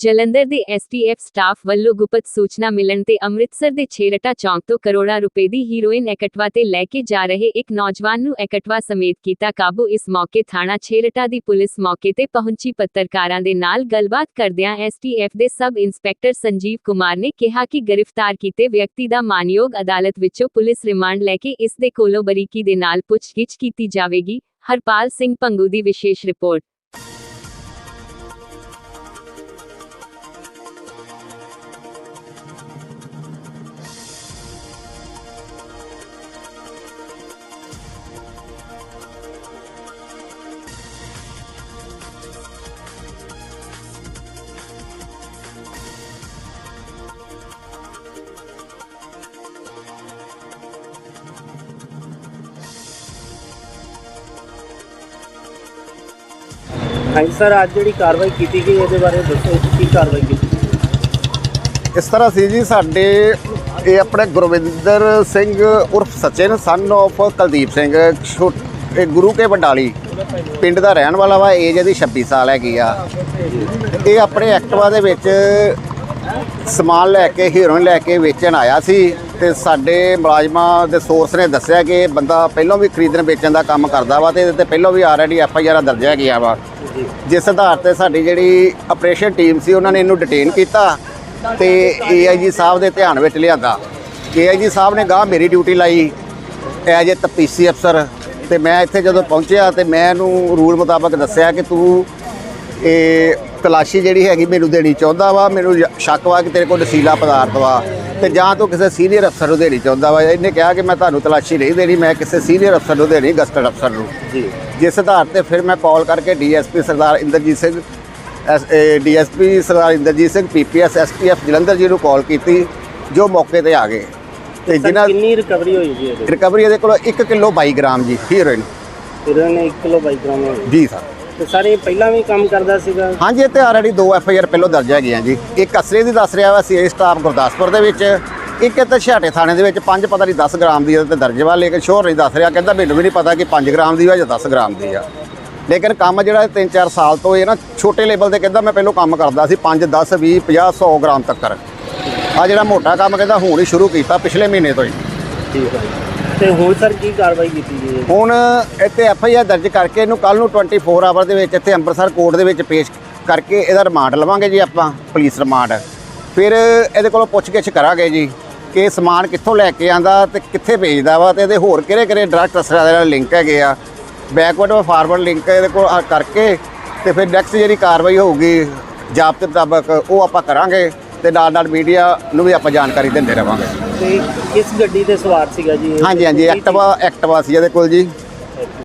ਜਲੰਧਰ ਦੇ STF staff ਵੱਲੋਂ ਗੁਪਤ ਸੂਚਨਾ ਮਿਲਣ ਤੇ ਅੰਮ੍ਰਿਤਸਰ ਦੇ ਛੇਰਟਾ ਚੌਂਕ ਤੋਂ ਕਰੋੜਾਂ ਰੁਪਏ ਦੀ ਹੀਰੋਇਨ ਇਕਟਵਾ ਤੇ ਲੈ ਕੇ ਜਾ ਰਹੇ ਇੱਕ ਨੌਜਵਾਨ ਨੂੰ ਇਕੱਠਵਾ ਸਮੇਤ ਕੀਤਾ ਕਾਬੂ। ਇਸ ਮੌਕੇ ਥਾਣਾ ਛੇਰਟਾ ਦੀ ਪੁਲਿਸ ਮੌਕੇ ਤੇ ਪਹੁੰਚੀ। ਪੱਤਰਕਾਰਾਂ ਦੇ ਨਾਲ ਗੱਲਬਾਤ ਕਰਦਿਆਂ ਐਸਟੀਐਫ ਦੇ ਸਬ ਇੰਸਪੈਕਟਰ ਸੰਜੀਵ ਕੁਮਾਰ ਨੇ ਕਿਹਾ ਕਿ ਗ੍ਰਿਫਤਾਰ ਕੀਤੇ ਵਿਅਕਤੀ ਦਾ ਮਾਨਯੋਗ ਅਦਾਲਤ ਵਿੱਚੋਂ ਪੁਲਿਸ ਰਿਮਾਂਡ ਲੈ ਕੇ ਇਸ ਦੇ ਕੋਲੋਂ ਬਰੀਕੀ ਦੇ ਨਾਲ ਪੁੱਛਗਿੱਛ ਕੀਤੀ ਜਾਵੇਗੀ। ਹਰਪਾਲ ਸਿੰਘ ਪੰਗੂ ਦੀ ਵਿਸ਼ੇਸ਼ ਰਿਪੋਰਟ। ਹਾਂਜੀ, ਸਰ, ਅੱਜ ਜਿਹੜੀ ਕਾਰਵਾਈ ਕੀਤੀ ਗਈ, ਇਹਦੇ ਬਾਰੇ ਦੱਸੋ ਕੀ ਕਾਰਵਾਈ ਕੀਤੀ ਗਈ? ਇਸ ਤਰ੍ਹਾਂ ਸੀ ਜੀ, ਸਾਡੇ, ਇਹ ਆਪਣੇ ਗੁਰਵਿੰਦਰ ਸਿੰਘ ਉਰਫ ਸਚਿਨ ਸਨ of ਕੁਲਦੀਪ ਸਿੰਘ, ਛੋ- ਇਹ ਗੁਰੂ ਕੇ ਬੰਡਾਲੀ ਪਿੰਡ ਦਾ ਰਹਿਣ ਵਾਲਾ ਵਾ ਏਜ ਇਹਦੀ 26 ਸਾਲ ਹੈਗੀ ਆ ਇਹ ਆਪਣੇ ਐਕਟਵਾ ਦੇ ਵਿੱਚ ਸਮਾਨ ਲੈ ਕੇ ਹੀਰੋਇਨ ਲੈ ਕੇ ਵੇਚਣ ਆਇਆ ਸੀ ਤੇ ਸਾਡੇ ਮੁਲਾਜ਼ਮਾਂ ਦੇ ਸੋਰਸ ਨੇ ਦੱਸਿਆ ਕਿ ਇਹ ਬੰਦਾ ਪਹਿਲਾਂ ਵੀ ਖਰੀਦਣ ਵੇਚਣ ਦਾ ਕੰਮ ਕਰਦਾ ਵਾ ਤੇ ਇਹਦੇ ਤੇ ਪਹਿਲਾਂ ਵੀ ਆਲਰੇਡੀ ਐਫ ਆਈ ਆਰ ਦਰਜ ਹੈਗੀਆਂ ਵਾ। ਜਿਸ ਆਧਾਰ ਤੇ ਸਾਡੀ ਜਿਹੜੀ ਆਪਰੇਸ਼ਨ ਟੀਮ ਸੀ ਉਹਨਾਂ ਨੇ ਇਹਨੂੰ ਡਿਟੇਨ ਕੀਤਾ ਤੇ ਏਆਈਜੀ ਸਾਹਿਬ ਦੇ ਧਿਆਨ ਵਿੱਚ ਲਿਆਂਦਾ। ਏਆਈਜੀ ਸਾਹਿਬ ਨੇ ਗਾਹ ਮੇਰੀ ਡਿਊਟੀ ਲਾਈ ਐਜ ਏ ਤਪੀਸੀ ਅਫਸਰ ਤੇ ਮੈਂ ਇੱਥੇ ਜਦੋਂ ਪਹੁੰਚਿਆ ਤੇ ਮੈਂ ਇਹਨੂੰ ਰੂਲ ਮੁਤਾਬਕ ਦੱਸਿਆ ਕਿ ਤੂੰ ਇਹ ਤਲਾਸ਼ੀ ਜਿਹੜੀ ਹੈਗੀ ਮੈਨੂੰ ਦੇਣੀ ਚਾਹੁੰਦਾ ਵਾ ਮੈਨੂੰ ਸ਼ੱਕ ਵਾ ਕਿ ਤੇਰੇ ਕੋਲ ਨਸ਼ੀਲਾ ਪਦਾਰਥ ਵਾ ਤੇ ਜਾਂ ਤੂੰ ਕਿਸੇ ਸੀਨੀਅਰ ਅਫਸਰ ਨੂੰ ਦੇਣੀ ਚਾਹੁੰਦਾ ਵਾ। ਇਹਨੇ ਕਿਹਾ ਕਿ ਮੈਂ ਤੁਹਾਨੂੰ ਤਲਾਸ਼ੀ ਨਹੀਂ ਦੇਣੀ ਮੈਂ ਕਿਸੇ ਸੀਨੀਅਰ ਅਫਸਰ ਨੂੰ ਦੇਣੀ ਗਸਟਡ ਅਫਸਰ ਨੂੰ। ਜੀ। ਜਿਸ ਆਧਾਰ ਤੇ ਫਿਰ ਮੈਂ ਕਾਲ ਕਰਕੇ DSP Sardar Inderjit Singh DSP Sardar Inderjit Singh PPS SPF Jalandhar ji ਨੂੰ ਕਾਲ ਕੀਤੀ ਜੋ ਮੌਕੇ ਤੇ ਆ ਗਏ। ਤੇ ਜਿਨ੍ਹਾਂ ਕਿੰਨੀ ਰਿਕਵਰੀ ਹੋਈ ਜੀ ਇਹਦੇ? ਰਿਕਵਰੀ ਇਹਦੇ ਕੋਲ 1 ਕਿਲੋ 22 ਗ੍ਰਾਮ ਜੀ ਹੀਰੋਇਨ ਇਹਨਾਂ ਨੇ 1 ਕਿਲੋ 22 ਗ੍ਰਾਮ ਜੀ ਸਰ ਤੇ ਸਰ ਇਹ ਪਹਿਲਾਂ ਵੀ ਕੰਮ ਕਰਦਾ ਸੀਗਾ? ਹਾਂਜੀ ਇਹ ਤੇ ਆਲਰੇਡੀ ਦੋ ਐਫ ਆਈ ਆਰ ਪਹਿਲਾਂ ਦਰਜ ਹੈਗੀਆਂ ਜੀ। ਇੱਕ ਅਸਰੇ ਦੀ ਦੱਸ ਰਿਹਾ ਵਾ ਸੀ ਸਟਾਫ ਗੁਰਦਾਸਪੁਰ ਦੇ ਵਿੱਚ। ਇੱਕ ਇੱਥੇ ਛਾਟੇ ਥਾਣੇ ਦੇ ਵਿੱਚ ਪੰਜ ਪਤਾ ਨਹੀਂ 10 ਗ੍ਰਾਮ ਦੀ ਤੇ ਦਰਜ ਵਾ ਲੇਕਿਨ ਸ਼ੋਰ ਨਹੀਂ ਦੱਸ ਰਿਹਾ। ਕਹਿੰਦਾ ਮੈਨੂੰ ਵੀ ਨਹੀਂ ਪਤਾ ਕਿ 5 ਗ੍ਰਾਮ ਦੀ ਆ ਜਾਂ 10 ਗ੍ਰਾਮ ਦੀ ਆ। ਲੇਕਿਨ ਕੰਮ ਜਿਹੜਾ 3-4 ਸਾਲ ਤੋਂ ਇਹ ਨਾ ਛੋਟੇ ਲੈਵਲ ਤੇ ਕਹਿੰਦਾ ਮੈਂ ਪਹਿਲਾਂ ਕੰਮ ਕਰਦਾ ਸੀ 5 10 20 50 100 ਗ੍ਰਾਮ ਤੱਕ ਆ ਜਿਹੜਾ ਮੋਟਾ ਕੰਮ ਕਹਿੰਦਾ ਹੁਣ ਹੀ ਸ਼ੁਰੂ ਕੀਤਾ ਪਿਛਲੇ ਮਹੀਨੇ ਤੋਂ ਹੀ। ਠੀਕ ਹੈ ਤੇ ਹੋਰ ਸਰ ਕੀ ਕਾਰਵਾਈ ਕੀਤੀ ਗਈ ਹੈ? ਹੁਣ ਇੱਥੇ ਐਫ ਆਈ ਆਰ ਦਰਜ ਕਰਕੇ ਇਹਨੂੰ ਕੱਲ ਨੂੰ 24 ਆਵਰ ਦੇ ਵਿੱਚ ਇੱਥੇ ਅੰਮ੍ਰਿਤਸਰ ਕੋਰਟ ਦੇ ਵਿੱਚ ਪੇਸ਼ ਕਰਕੇ ਇਹਦਾ ਰਿਮਾਂਡ ਲਵਾਂਗੇ ਜੀ ਆਪਾਂ ਪੁਲਿਸ ਰਿਮਾਂਡ। ਫਿਰ ਇਹਦੇ ਕੋਲੋਂ ਪੁੱਛਗਿੱਛ ਕਰਾਂਗੇ ਜੀ ਕਿ ਸਮਾਨ ਕਿੱਥੋਂ ਲੈ ਕੇ ਆਂਦਾ ਤੇ ਕਿੱਥੇ ਭੇਜਦਾ ਵਾ ਤੇ ਇਹਦੇ ਹੋਰ ਕਿਹੜੇ ਕਿਹੜੇ ਡਰਗ ਟਸਰਾਂ ਦੇ ਨਾਲ ਲਿੰਕ ਹੈਗੇ ਆ। ਬੈਕਵਰਡ ਔਰ ਫਾਰਵਰਡ ਲਿੰਕ ਇਹਦੇ ਕੋਲ ਕਰਕੇ ਤੇ ਫਿਰ ਨੈਕਸਟ ਜਿਹੜੀ ਕਾਰਵਾਈ ਹੋਊਗੀ ਜਾਬਤੇ ਮੁਤਾਬਕ ਉਹ ਆਪਾਂ ਕਰਾਂਗੇ। ਤੇ ਨਾਲ ਨਾਲ ਮੀਡੀਆ ਨੂੰ ਵੀ ਆਪਾਂ ਜਾਣਕਾਰੀ ਦਿੰਦੇ ਰਵਾਂਗੇ। ਤੇ ਕਿਸ ਗੱਡੀ ਤੇ ਸਵਾਰ ਸੀਗਾ ਜੀ? ਇਹ? ਹਾਂਜੀ ਹਾਂਜੀ ਐਕਟਿਵਾ ਐਕਟਿਵਾ ਸੀ ਇਹਦੇ ਕੋਲ ਜੀ।